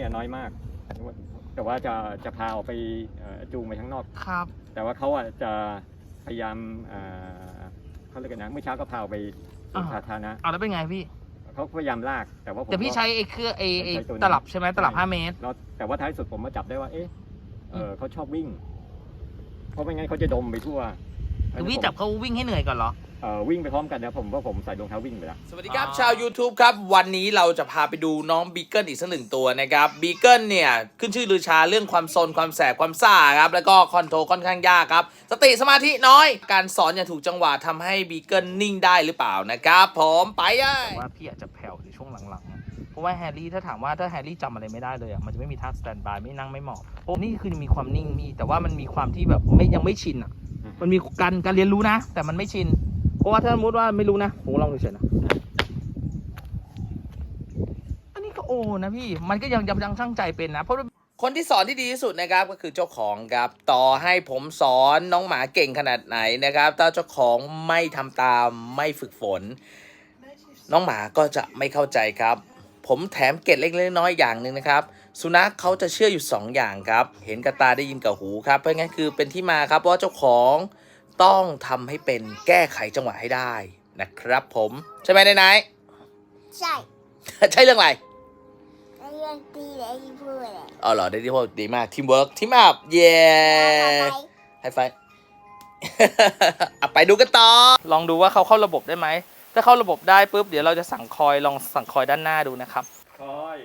เนี่ยน้อยมาก แต่ว่าจะจะพาออกไปเอ่อจูงไปข้างนอก ครับ แต่ว่าเขาอะจะพยายามเอ่อเขาเรียกกันนะเมื่อเช้าก็พาออกไปสวนอ่าสาธารณะเอาแล้วเป็นไงพี่เขาพยายามลากแต่ว่าผมแต่พี่ก็ใช้ไอ้เครื่องไอ้ไอ้ใช้ตัวนี้ตลับใช่ไหมตลับใช่5เมตรแล้วแต่ว่าท้ายสุดผมมาจับได้ว่าเอ๊ะเออมเขาชอบวิ่ง เพราะไม่งั้นเขาจะดมไปทั่วคือพี่จับเขาวิ่งให้เหนื่อยก่อนเหรอ เออวิ่งไปพร้อมกันนะผมว่าผมใส่รองเท้าวิ่งไปแล้ว สวัสดีครับอ๋อชาว YouTube ครับ วันนี้เราจะพาไปดูน้องบีเกิลอีกสักหนึ่งตัวนะครับบีเกิลเนี่ย ขึ้นชื่อลือชาเรื่องความซนความแสบความซ่าครับ แล้วก็คอนโทรลค่อนข้างยากครับ สติสมาธิน้อย การสอนอย่างถูกจังหวะทำให้บีเกิลนิ่งได้หรือเปล่านะครับ ผมไปเลยแต่ว่าพี่อาจจะแผ่วในช่วงหลังๆนะเพราะว่าแฮร์รี่ถ้าถามว่าถ้าแฮร์รี่จำอะไรไม่ได้เลยอะมันจะไม่มีท่าสแตนบายไม่นั่งไม่หมอบเพราะนี่คือมีความนิ่งพี่แต่ว่ามันมีความที่แบบไม่ยังไม่ชินอะอืมมันมีการการเรียนรู้นะ แต่มันไม่ชิน เพราะว่าถ้าสมมติว่าไม่รู้นะผมลองดูเฉยๆนะ อันนี้ก็โอนะพี่ มันก็ยังยังยังช่างใจเป็นนะเพราะว่าคนที่สอนที่ดีที่สุดนะครับก็คือเจ้าของครับ ต่อให้ผมสอนน้องหมาเก่งขนาดไหนนะครับถ้าเจ้าของไม่ทำตามไม่ฝึกฝน น้องหมาก็จะไม่เข้าใจครับ ผมแถมเกร็ดเล็กๆน้อยๆอย่างหนึ่งนะครับ สุนัขเขาจะเชื่ออยู่ 2 อย่างครับ เห็นกับตาได้ยินกับหูครับเพราะงั้นคือเป็นที่มาครับว่าเจ้าของ ต้องทำให้เป็นแก้ไขจังหวะให้ได้นะครับผมใช่ไหมนายนาย ใช่ใช่เรื่องอะไรไอ้เรื่องตีและที่พูดแหละอ๋อเหรอได้ที่พูดดีมากทีมเวิร์กทีมอัพเย้แล้วไฮไฟอะไปดูกันต่อ ลองดูว่าเขาเข้าระบบได้ไหม ถ้าเข้าระบบได้ปุ๊บเดี๋ยวเราจะสั่งคอยลองสั่งคอยด้านหน้าดูนะครับ คอย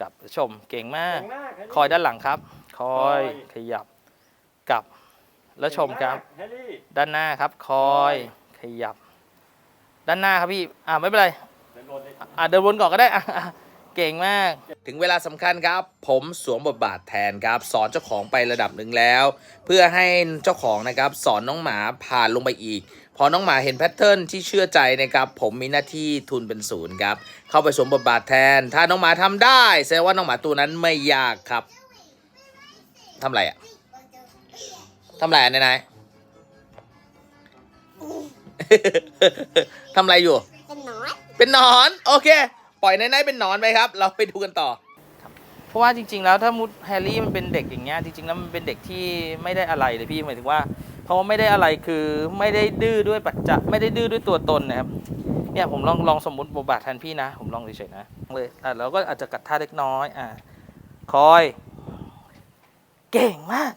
กลับชมเก่งมากเก่งมากแฮร์รี่คอยด้านหลังครับ คอยคอยขยับกลับ แล้วชมครับเก่งากแฮร์รี่ด้านหน้าครับ คอยขยับ ด้านหน้าครับพี่ อ่าไม่เป็นไร เดินบนเลยอ่าเดินวนก่อนก็ได้อะอะเก่งมาก ถึงเวลาสำคัญครับ ผมสวมบทบาทแทนครับ สอนเจ้าของไประดับหนึ่งแล้ว เพื่อให้เจ้าของนะครับ สอนน้องหมาผ่านลงไปอีก พอน้องหมาเห็นแพทเทิร์นที่เชื่อใจนะครับ ผมมีหน้าที่ทุนเป็นศูนย์ครับ เข้าไปสวมบทบาทแทน ถ้าน้องหมาทำได้แสดงว่าน้องหมาตัวนั้นไม่ยากครับทำอะไรอะ ทำอะไรอะนายนายทำอะไรอยู่ เป็นหนอน เป็นหนอน โอเค ปล่อยนายนายเป็นหนอนไปครับ เราไปดูกันต่อเพราะว่าจริง ๆ แล้วถ้ามุดแฮร์รี่มันเป็นเด็กอย่างเงี้ยจริงๆแล้วมันเป็นเด็กที่ไม่ได้อะไรเลยพี่หมายถึงว่าเพราะว่าไม่ได้อะไรคือไม่ได้ดื้อด้วยปัจจัยไม่ได้ดื้อด้วยตัวตนนะครับเนี่ยผมลองลองสมมติบทบาทแทนพี่นะ ผมลองเฉยๆนะเลยอะเราก็อาจจะกัดท่าเล็กน้อยอะคอย เก่งมาก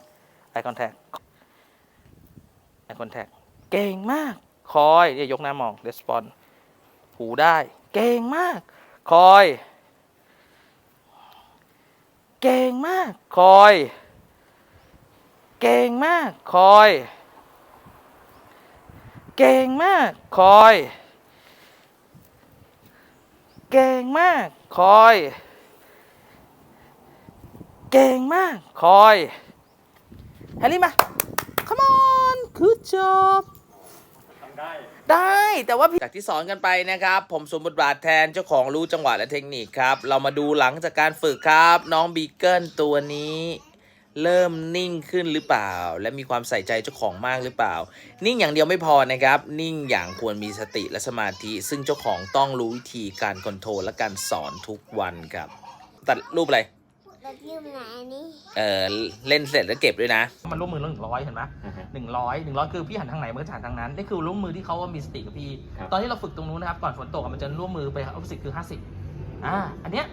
eye contact eye contact เก่งมาก คอยเนี่ยยกหน้ามอง respond หูได้ เก่งมาก คอย เก่งมาก คอย เก่งมาก คอย เก่งมาก คอย เก่งมาก คอย เก่งมาก คอย แฮร์รี่มา come on good job ได้ได้แต่ว่าจากที่สอนกันไปนะครับ ผมสมบทบาทแทนเจ้าของรู้จังหวะและเทคนิคครับ เรามาดูหลังจากการฝึกครับ น้องบีเกิลตัวนี้ เริ่มนิ่งขึ้นหรือเปล่า และมีความใส่ใจเจ้าของมากหรือเปล่า นิ่งอย่างเดียวไม่พอนะครับ นิ่งอย่างควรมีสติและสมาธิ ซึ่งเจ้าของต้องรู้วิธีการคอนโทรลและการสอนทุกวันครับ ตัดรูปอะไร แล้วยืมไหนอันนี้เออเล่นเสร็จแล้วเก็บด้วยนะ มันร่วมมือเรื่องหนึ่งร้อยเห็นไหมอ่าฮะหนึ่งร้อยหนึ่งร้อยคือพี่หันทางไหนมันก็จะหันทางนั้นนี่คือร่วมมือที่เขาว่ามีสติกับพี่ ครับ ตอนที่เราฝึกตรงนู้นนะครับ ก่อนฝนตกอะมันจะร่วมมือไปออฟฟิศคือห้าสิบอ่าอันเนี้ย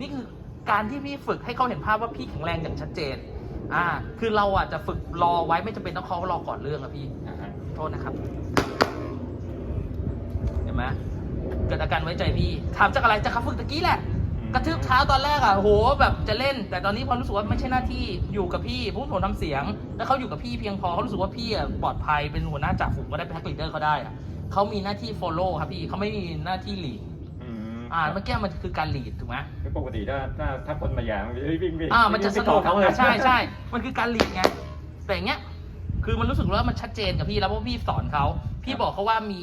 นี่คือการที่พี่ฝึกให้เขาเห็นภาพว่าพี่แข็งแรงอย่างชัดเจนอ่าคือเราอะจะฝึกรอไว้ไม่จำเป็นต้องเขารอก่อนเรื่องอะพี่ อ่าฮะโทษนะครับ เห็นไหมเกิดอาการไว้ใจพี่ ถามจากอะไรจากเขาฝึกตะกี้แหละ กระทืบเท้าตอนแรกอะโหแบบจะเล่น แต่ตอนนี้พอรู้สึกว่าไม่ใช่หน้าที่อยู่กับพี่ผมผมทำเสียง แล้วเขาอยู่กับพี่เพียงพอเขารู้สึกว่าพี่อะปลอดภัยเป็นหัวหน้าจ่าฝูงก็ได้เป็นแพ็กลีดเดอร์เขาได้อะเขามีหน้าที่ follow ครับพี่เขาไม่มีหน้าที่ lead อืมอ่าเมื่อกี้มันคือการ lead ถูกไหมคือปกติถ้าถ้าถ้าคนมาอย่างมันจะเฮ้ยวิ่งวิ่งอ่ามันจะสวิ่งนุกไปเขาเลยอะใช่ใช่มันคือการ lead ไงแต่อย่างเงี้ยคือมันรู้สึกว่ามันชัดเจนกับพี่แล้วเพราะพี่สอนเขา พี่บอกเขาว่ามี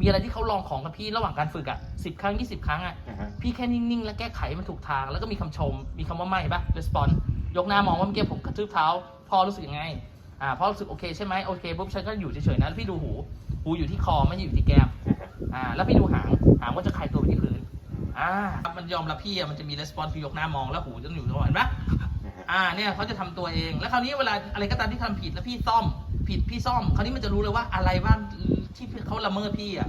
มีอะไรที่เขาลองของกับพี่ระหว่างการฝึกอะสิบครั้งยี่สิบครั้งอะพี่แค่นิ่งๆ แล้วแก้ไขมันถูกทาง แล้วก็มีคำชม มีคำว่าไม่เห็นปะ response ยกหน้ามองว่าเมื่อกี้ผมกระทืบเท้าพ่อรู้สึกยังไงอ่าพ่อรู้สึกโอเคใช่ไหมโอเคปุ๊บฉันก็อยู่เฉยๆนะแล้วพี่ดูหูหูอยู่ที่คอไม่อยู่ที่แก้มอ่าแล้วพี่ดูหางหางว่าจะใครตัวที่พื้นอ่ามันยอมรับพี่อะมันจะมี response คือยกหน้ามองแล้วหูจะอยู่ตลอดเห็นปะ อ่าเนี่ยเขาจะทำตัวเองแล้วคราวนี้เวลาอะไรก็ตามที่ทำผิดแล้วพี่ซ่อม ผิดพี่ซ่อม คราวนี้มันจะรู้เลยว่าอะไรบ้าง ที่เขาละเมิดพี่อะ